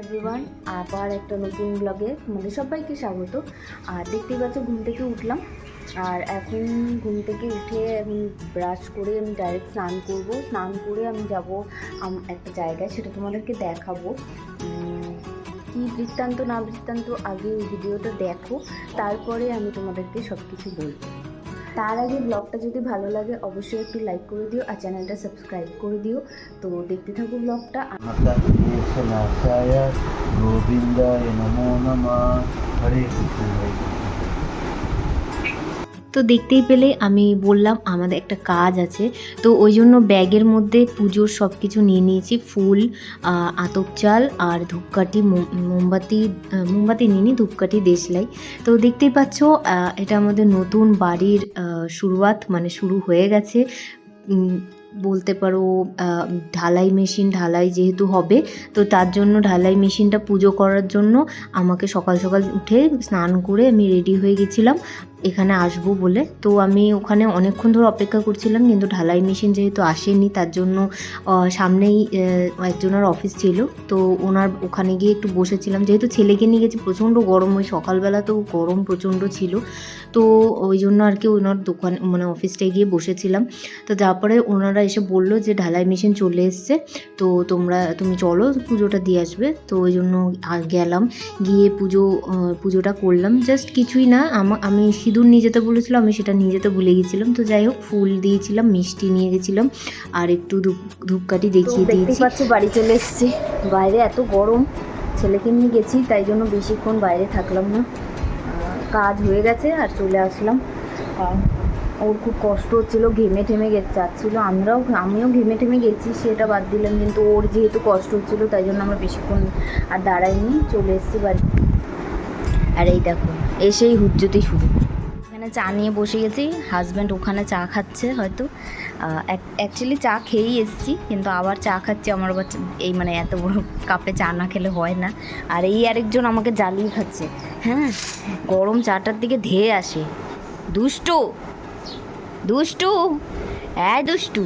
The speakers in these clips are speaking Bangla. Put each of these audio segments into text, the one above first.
এভরিওয়ান আবার একটা নতুন ব্লগে মানে সবাইকে স্বাগত। আর দেখতেই পাচ্ছ, ঘুম থেকে উঠলাম। আর এখন ঘুম থেকে উঠে আমি ব্রাশ করে আমি ডাইরেক্ট স্নান করব। স্নান করে আমি যাব একটা জায়গায়, সেটা তোমাদেরকে দেখাবো। কি বৃত্তান্ত না বৃত্তান্ত, আগে ভিডিওটা দেখো। তারপরে আমি তোমাদেরকে সব কিছু বলব। তার আগে ব্লগটা যদি ভালো লাগে, অবশ্যই একটু লাইক করে দিও আর চ্যানেলটা সাবস্ক্রাইব করে দিও। তো দেখতে থাকো ব্লগটা গোবিন্দায় নমো নমা। হরে কৃষ্ণ। তো দেখতেই পেলে আমি বললাম আমাদের একটা কাজ আছে। তো ওই জন্য ব্যাগের মধ্যে পুজোর সব কিছু নিয়ে নিয়েছি। ফুল আতপ চাল আর ধূপকাঠি, মোম- মোমবাতি মোমবাতি নিয়ে নিই, ধূপকাঠি, দেশলাই। তো দেখতেই পাচ্ছ এটা আমাদের নতুন বাড়ির শুরুয়াত মানে শুরু হয়ে গেছে। বলতে পারো ঢালাই মেশিন, ঢালাই যেহেতু হবে, তো তার জন্য ঢালাই মেশিনটা পুজো করার জন্য আমাকে সকাল সকাল উঠে স্নান করে আমি রেডি হয়ে গেছিলাম। এখানে আসব বলে। তো আমি ওখানে অনেকক্ষণ ধরে অপেক্ষা করছিলাম, কিন্তু ঢালাই মেশিন যেহেতু আসেনি, তার জন্য সামনেই একজনের অফিস ছিল। তো ওনার ওখানে গিয়ে একটু বসেছিলাম। যেহেতু ছেলেকে নিয়ে গেছি, প্রচণ্ড গরম। ওই সকালবেলা তো গরম প্রচণ্ড ছিল। তো ওই জন্য আর কি ওনার দোকান মানে অফিসটায় গিয়ে বসেছিলাম। তো তারপরে ওনারা এসে বলল যে, ঢালাই মেশিন চলে এসছে। তো তোমরা, তুমি চলো, পুজোটা দিয়ে আসবে। তো ওই জন্য গেলাম। গিয়ে পুজো পুজোটা করলাম। জাস্ট কিছুই না আমি সিঁদুর নিয়ে যেতে বলেছিল আমি সেটা নিয়ে যেতে ভুলে গেছিলাম। তো যাই হোক ফুল দিয়েছিলাম মিষ্টি নিয়ে গেছিলাম আর একটু ধূপ ধূপকাঠি দেখিয়ে দিয়েছি। পাচ্ছ বাড়ি চলে এসেছি। বাইরে এত গরম ছেলেকে নিয়ে গেছি তাই জন্য বেশিক্ষণ বাইরে থাকলাম না। কাজ হয়ে গেছে আর চলে আসলাম। ওর খুব কষ্ট হচ্ছিল ঘেমে ঠেমে যাচ্ছিল। আমরাও আমিও ঘেমে ঠেমে গেছি সেটা বাদ দিলাম কিন্তু ওর যেহেতু কষ্ট হচ্ছিল তাই জন্য আমরা বেশিক্ষণ আর দাঁড়াইনি চলে এসেছি বাড়ি। আর এই দেখো এসেই হুজ্জতি শুরু। এখানে চা নিয়ে বসে গেছি হাজব্যান্ড ওখানে চা খাচ্ছে হয়তো। অ্যাকচুয়ালি চা খেয়েই এসেছি, কিন্তু আবার চা খাচ্ছি। আমার আবার এই মানে এত বড় কাপে চা না খেলে হয় না। আর এই আরেকজন আমাকে জ্বালিয়ে খাচ্ছে। হ্যাঁ গরম চাটার দিকে ধেয়ে আসে। দুষ্টু দুষ্টু হ্যাঁ দুষ্টু।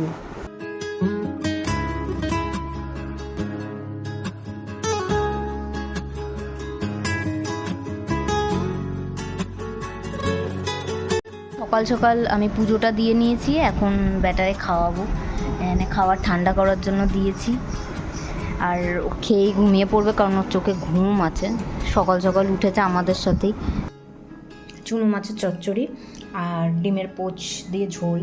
সকাল সকাল আমি পুজোটা দিয়ে নিয়েছি, এখন ব্যাটারে খাওয়াবো। এনে খাবার ঠান্ডা করার জন্য দিয়েছি। আর খেয়েই ঘুমিয়ে পড়বে কারণ ওর চোখে ঘুম আছে। সকাল সকাল উঠেছে আমাদের সাথেই। চুনো মাছের চচ্চড়ি আর ডিমের পোচ দিয়ে ঝোল।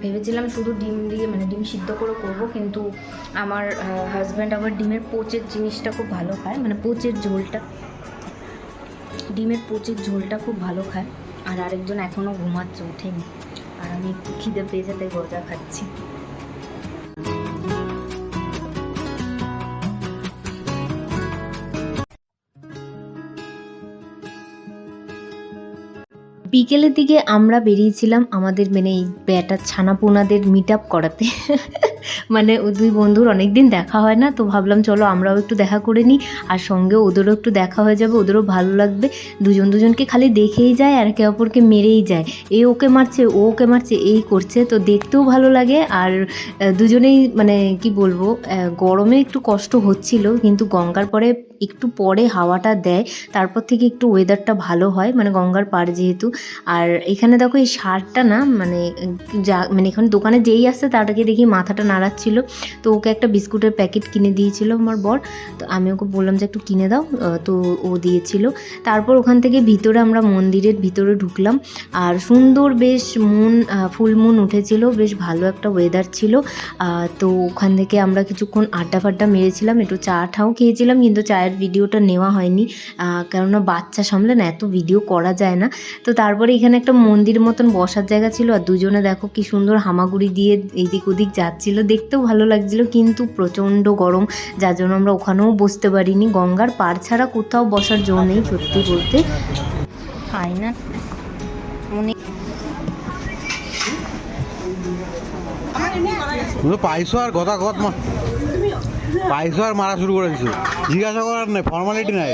ভেবেছিলাম শুধু ডিম দিয়ে মানে ডিম সিদ্ধ করে করব, কিন্তু আমার হাজব্যান্ড আবার ডিমের পোচের জিনিসটা খুব ভালো খায় মানে পোচের ঝোলটা, ডিমের পোচের ঝোলটা খুব ভালো খায়। আর আরেকজন এখনও ঘুমাচ্ছে, ওঠেনি। আর আমি একটু খিদে পেয়েছে, তাই গজা খাচ্ছি। বিকেলের দিকে আমরা বেরিয়েছিলাম আমাদের মানে এই ব্যাটার ছানাপোনাদের মিট আপ করাতে। মানে দুই বন্ধুর অনেক দিন দেখা হয় না, তো ভাবলাম চলো আমরাও একটু দেখা করে নিই। আর সঙ্গে ওদেরও একটু দেখা হয়ে যাবে, ওদেরও ভালো লাগবে। দুজন দুজনকে খালি দেখেই যায় আর একে অপরকে মেরেই যায়। এ ওকে মারছে, ও ওকে মারছে, এই করছে, তো দেখতেও ভালো লাগে। আর দুজনেই মানে কি বলব গরমে একটু কষ্ট হচ্ছিল, কিন্তু গঙ্গার পরে একটু পরে হাওয়াটা দেয়, তারপর থেকে একটু ওয়েদারটা ভালো হয় মানে গঙ্গার পাড় যেহেতু। আর এখানে দেখো এই সারটা না মানে যা মানে এখানে দোকানে যেই আসছে তাটাকে দেখি মাথাটা নাড়াচ্ছিল। তো ওকে একটা বিস্কুটের প্যাকেট কিনে দিয়েছিল আমার বর। তো আমি ওকে বললাম যে একটু কিনে দাও তো ও দিয়েছিল। তারপর ওখান থেকে ভিতরে আমরা মন্দিরের ভিতরে ঢুকলাম। আর সুন্দর বেশ মুন ফুল মুন উঠেছিল, বেশ ভালো একটা ওয়েদার ছিল। তো ওখান থেকে আমরা কিছুক্ষণ আড্ডা ফাড্ডা মেরেছিলাম, একটু চা ঠাও খেয়েছিলাম, কিন্তু চায়ের ভিডিওটা নেওয়া হয়নি। কেননা বাচ্চা সামলে না এত ভিডিও করা যায় না। তো তারপরে এখানে একটা মন্দির মতন বসার জায়গা ছিল আর দুজনে দেখো কি সুন্দর হামাগুড়ি দিয়ে এদিক ওদিক যাচ্ছিল। দেখতেও ভালো লাগছিল কিন্তু প্রচণ্ড গরম যার জন্য আমরা ওখানেও বসতে পারিনি। গঙ্গার পার ছাড়া কোথাও বসার জো নেই সত্যি বলতে। তো পাইছো আর গদা গদ মা পাইছো আর মারা শুরু করে জিজ্ঞাসা করার নেই ফর্মালিটি নাই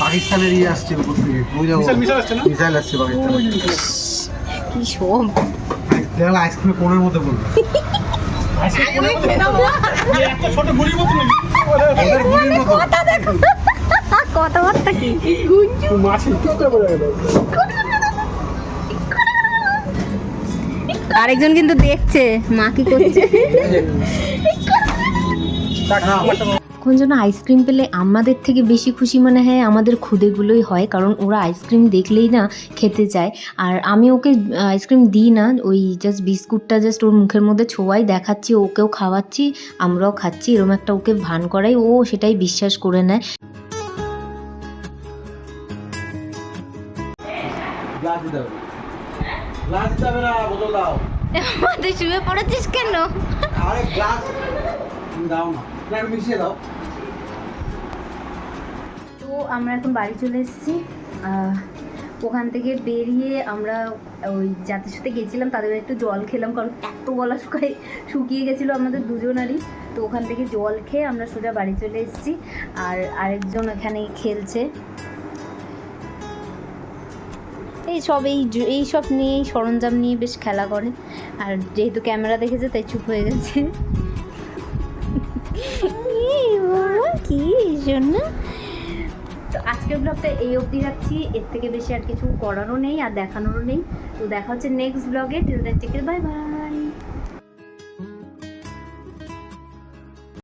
পাকিস্তানের ইয়ে আসছে মিসাইল আসছে পাকিস্তান কি সব? দেখো আইসক্রিম কোণের মধ্যে কথাবার্তা কি? আরেকজন কিন্তু দেখছে মা কি করছে? এখন যেন আইসক্রিম পেলে আমাদের থেকে বেশি খুশি মনে হয় আমাদের খুদেগুলোই হয় কারণ ওরা আইসক্রিম দেখলেই না খেতে চায়। আর আমি ওকে আইসক্রিম দিই না ওই জাস্ট বিস্কুটটা জাস্ট ওর মুখের মধ্যে ছোঁয়াই দেখাচ্ছি ওকেও খাওয়াচ্ছি আমরাও খাচ্ছি এরকম একটা ওকে ভান করাই ও সেটাই বিশ্বাস করে নেয়। শুয়ে পড়েছিস কেন? আরে গ্লাস দাও না। তো আমরা এখন বাড়ি চলে এসেছি। ওখান থেকে বেরিয়ে আমরা ওই যাদের সাথে গেছিলাম, তাদের একটু জল খেলাম, কারণ এত গলা শুকায়, শুকিয়ে গেছিল আমাদের দুজনারই। তো ওখান থেকে জল খেয়ে আমরা সোজা বাড়ি চলে এসেছি, আর আরেকজন এখানে খেলছে। এই সব, এই এই সব নিয়েই সরঞ্জাম নিয়ে বেশ খেলা করে। আর যেহেতু ক্যামেরা দেখেছে, তাই চুপ হয়ে গেছে। কি জন্য। তো আজকের ব্লগটা এই অবধি রাখছি। এর থেকে বেশি আর কিছু করারও নেই আর দেখানোরও নেই। তো দেখা হচ্ছে নেক্সট ব্লগে টিল দেন টেকের বাই বাই